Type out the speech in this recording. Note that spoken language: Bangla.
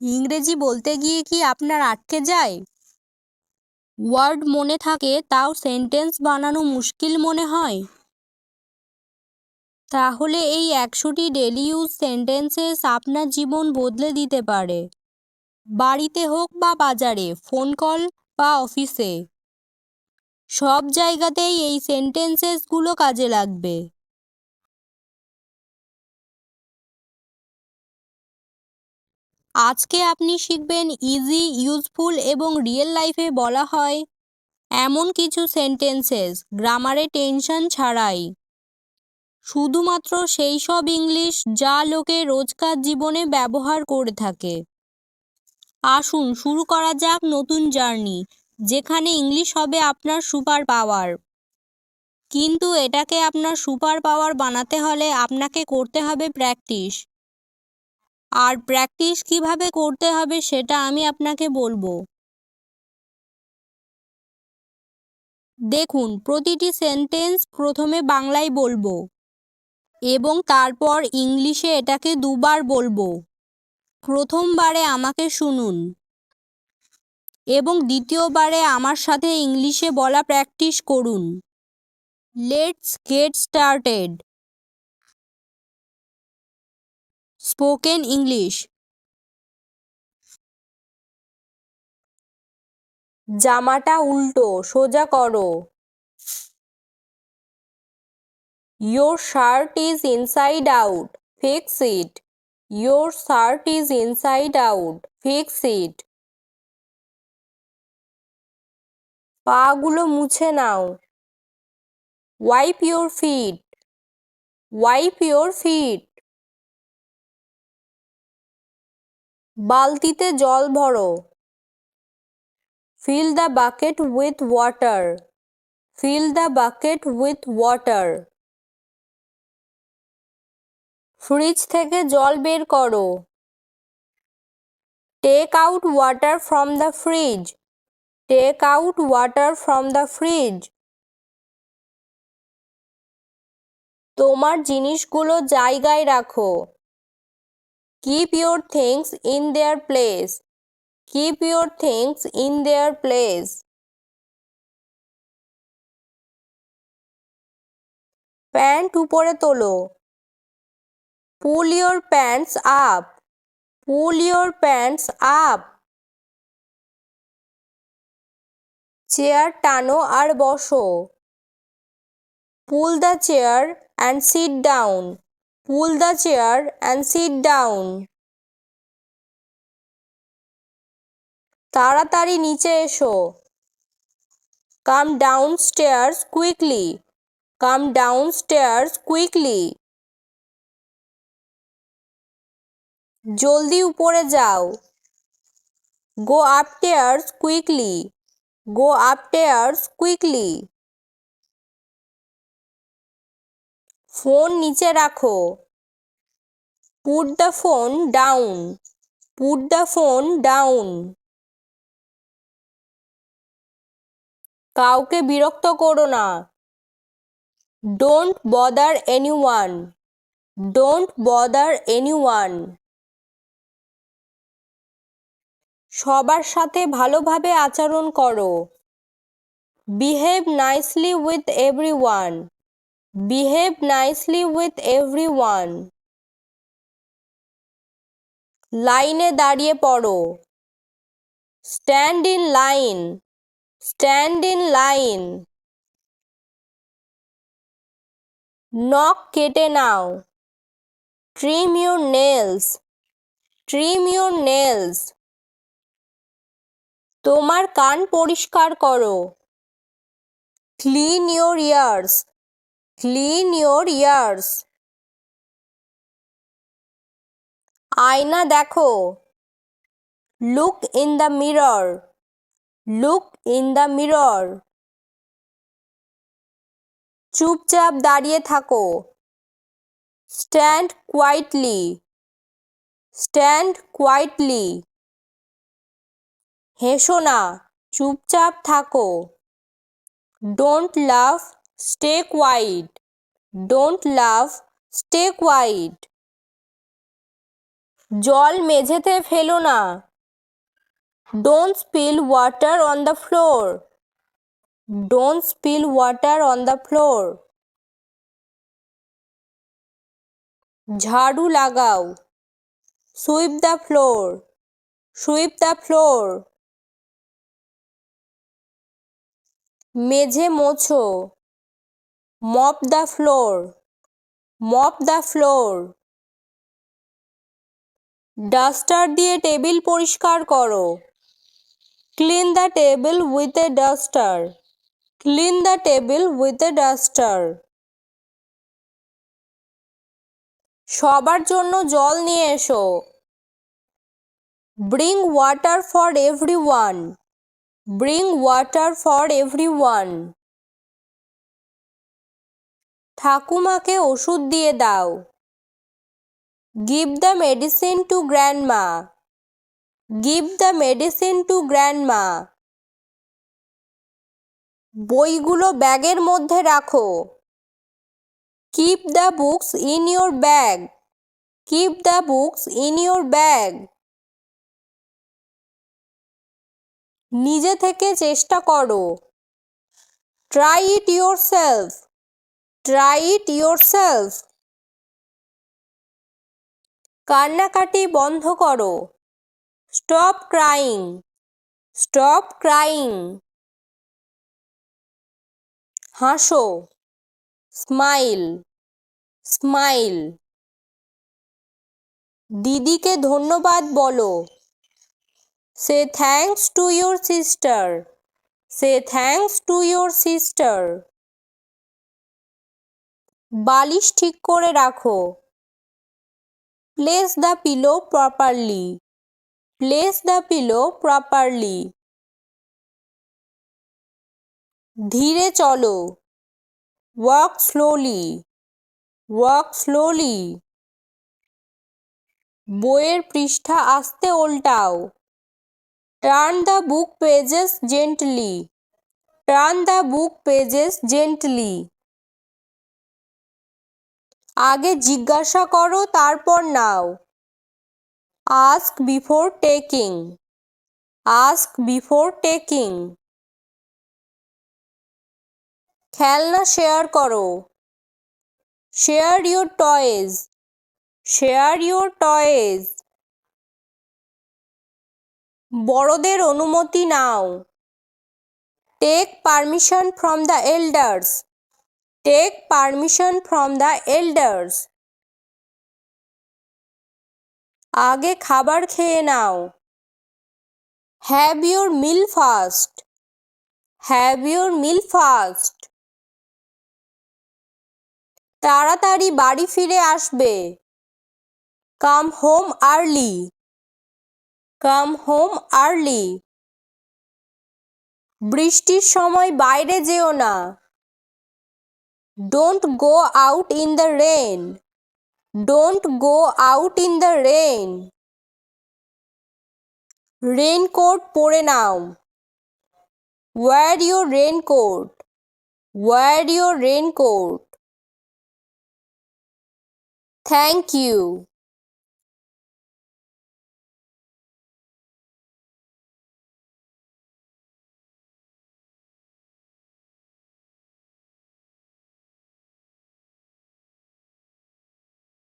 ইংরেজি বলতে গিয়ে কি আপনার আটকে যায়? ওয়ার্ড মনে থাকে, তাও সেন্টেন্স বানানো মুশকিল মনে হয়। তাহলে এই একশোটি ডেলি ইউজ সেন্টেন্সেস আপনার জীবন বদলে দিতে পারে। বাড়িতে হোক বা বাজারে, ফোন কল বা অফিসে। সব জায়গাতেই এই সেন্টেন্সেসগুলো কাজে লাগবে। আজকে আপনি শিখবেন ইজি ইউজফুল এবং রিয়েল লাইফে বলা হয়। এমন কিছু সেন্টেন্সেস গ্রামারে টেনশন ছাড়াই। শুধুমাত্র সেই সব ইংলিশ যা লোকে রোজকার জীবনে ব্যবহার করে থাকে। আসুন শুরু করা যাক নতুন জার্নি যেখানে ইংলিশ হবে আপনার সুপার পাওয়ার কিন্তু এটাকে আপনার সুপার পাওয়ার বানাতে হলে আপনাকে করতে হবে প্র্যাকটিস আর প্র্যাকটিস কীভাবে করতে হবে সেটা আমি আপনাকে বলব। দেখুন, প্রতিটি সেন্টেন্স প্রথমে বাংলায় বলব এবং তারপর ইংলিশে এটাকে দুবার বলব। প্রথমবারে আমাকে শুনুন এবং দ্বিতীয়বারে আমার সাথে ইংলিশে বলা প্র্যাকটিস করুন। Let's get started spoken English জামাটা উল্টো সোজা করো Your shirt is inside out. Fix it. Your shirt is inside out. Fix it. পাগুলো মুছে নাও Wipe your feet. Wipe your feet. বালতিতে জল ভরো। Fill the bucket with water fill the bucket with water fridge থেকে জল বের করো। Take out water from the fridge take out water from the fridge তোমার জিনিসগুলো জায়গায় রাখো। Keep your things in their place keep your things in their place pant উপরে তোলো pull your pants up pull your pants up chair টানো আর বসো pull the chair and sit down pull the chair and sit down তাড়াতাড়ি নিচে এসো। Come downstairs quickly come downstairs quickly জলদি উপরে যাও। Go upstairs quickly go upstairs quickly phone নিচে রাখো। Put the phone down put the phone down কাউকে বিরক্ত করো না। Don't bother anyone don't bother anyone সবার সাথে ভালোভাবে আচরণ করো। Behave nicely with everyone behave nicely with everyone লাইনে দাঁড়িয়ে পড়ো। Stand in line stand in line নখ কেটে নাও। Trim your nails trim your nails তোমার কান পরিষ্কার করো। Clean your ears clean your ears আয়না দেখো। Look in the mirror look in the mirror চুপচাপ দাঁড়িয়ে থাকো। স্ট্যান্ড কোয়াইটলি স্ট্যান্ড কোয়াইটলি হেসো না, চুপচাপ থাকো। Don't laugh stay quiet don't laugh stay quiet জল মেঝেতে ফেলো না। Don't spill water on the floor don't spill water on the floor ঝাড়ু লাগাও। Sweep the floor sweep the floor মেঝে মোছো। Mop the floor mop the floor duster দিয়ে টেবিল পরিষ্কার করো। Clean the table with a duster clean the table with a duster সবার জন্য জল নিয়ে এসো। Bring water for one bring water for everyone ঠাকুমাকে ওষুধ দিয়ে দাও। Give the medicine to grandma give the medicine to grandma বইগুলো ব্যাগের মধ্যে রাখো। Keep the books in your bag keep the books in your bag নিজে থেকে চেষ্টা করো। Try it yourself try it yourself কান্নাকাটি বন্ধ করো। স্টপ ক্রাইং স্টপ ক্রাইং হাসো। স্মাইল স্মাইল দিদিকে ধন্যবাদ বলো। Say thanks to your sister say thanks to your sister বালিশ ঠিক করে রাখো। Place the pillow properly place the pillow properly ধীরে চলো। ওয়াক স্লোলি ওয়াক স্লোলি বইয়ের পৃষ্ঠা আস্তে উল্টাও turn the book pages gently turn the book pages gently আগে জিজ্ঞাসা করো, তারপর নাও। Ask before taking. Ask before taking. খেলনা শেয়ার করো। Share your toys. Share your toys. বড়দের অনুমতি নাও। Take permission from the elders. Take permission from the elders আগে খাবার খেয়ে নাও। Have your meal fast have your meal fast তাড়াতাড়ি বাড়ি ফিরে আসবে। Come home early come home early বৃষ্টির সময় বাইরে যেও না। don't go out in the rain don't go out in the rain raincoat পরে now wear your raincoat wear your raincoat thank you